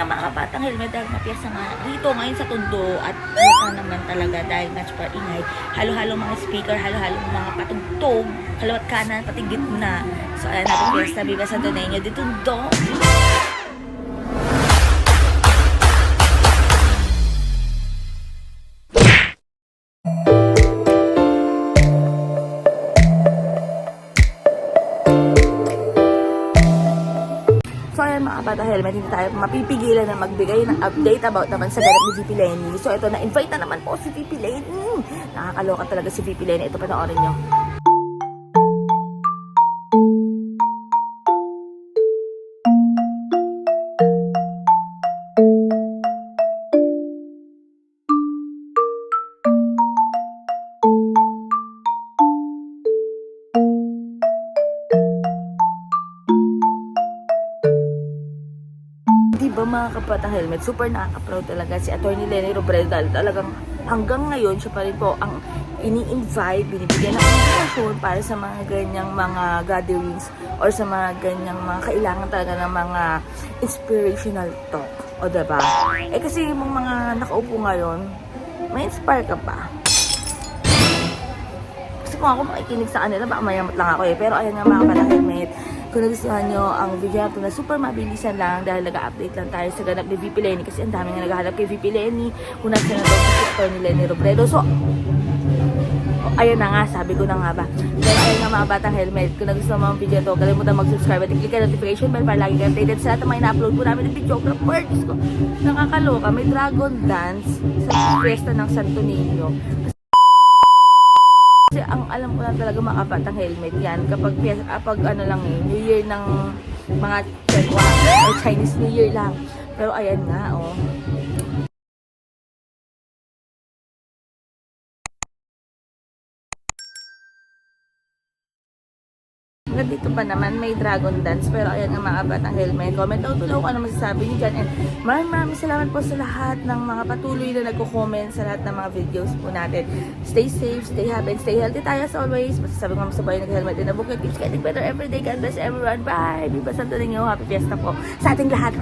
nga mga kapatang helmet dahil mapiyasa nga dito ngayon sa Tondo at halata naman talaga dahil nga super ingay. Halo-halo mga speaker, halo-halo mga patugtog, kalawat kanan, pati gitna. So ayan na po piyesta, Viva Santo Niño de Tondo. Mga bata helmet, hindi tayo mapipigilan na magbigay ng update about naman sa ganap ni VP Lenny. So ito na, invite na naman po si VP Lenny. Nakakaloka talaga si VP Lenny. Ito panoorin nyo. Di ba mga kapatang helmet, super nakaka-proud talaga si Attorney Lenny Robredo dahil talagang hanggang ngayon siya pa rin po ang ini-invite, binibigyan ng invitation para sa mga ganyang mga gatherings or sa mga ganyang mga kailangan talaga ng mga inspirational talk. O diba? Eh kasi yung mga nakaupo ngayon, may inspire ka pa. Kasi kung ako makikinig sa kanila, baka mayamot lang ako eh. Pero ayan nga mga kapatang helmet, kung nagustuhan nyo ang video na ito na super mabilisan lang dahil nag-update lang tayo sa ganap ni VP Lenny kasi ang dami nga naghahanap kay VP Lenny kung nasa na daw sa ni Lenny Robredo. So, oh, ayun na nga, sabi ko na nga ba. Pero ayun nga mga batang helmet, kung nagustuhan mo ang video to, kalimutan mag-subscribe at i-click ang notification bell para lagi kang updated sa lahat ng mga ina-upload po namin ng videographer. Diyos ko, nakakaloka. May dragon dance sa fiesta ng Santo Niño. Ang alam ko na talaga mga kapatang helmet yan kapag, kapag ano lang eh, New Year ng mga Chinese New Year lang. Pero ayan nga, oh. Hanggang dito pa naman may dragon dance pero ayan nga mga batang helmet. Comment down below kung ano masasabi niyo dyan. And maraming maraming salamat po sa lahat ng mga patuloy na nagko-comment sa lahat ng mga videos po natin. Stay safe, stay happy, and stay healthy tayo as always. Masasabi ko sa bahay nag-helmet din na bukid. Keeps getting better every day. God bless everyone. Bye! Viva Santo Niño. Happy Fiesta po sa ating lahat.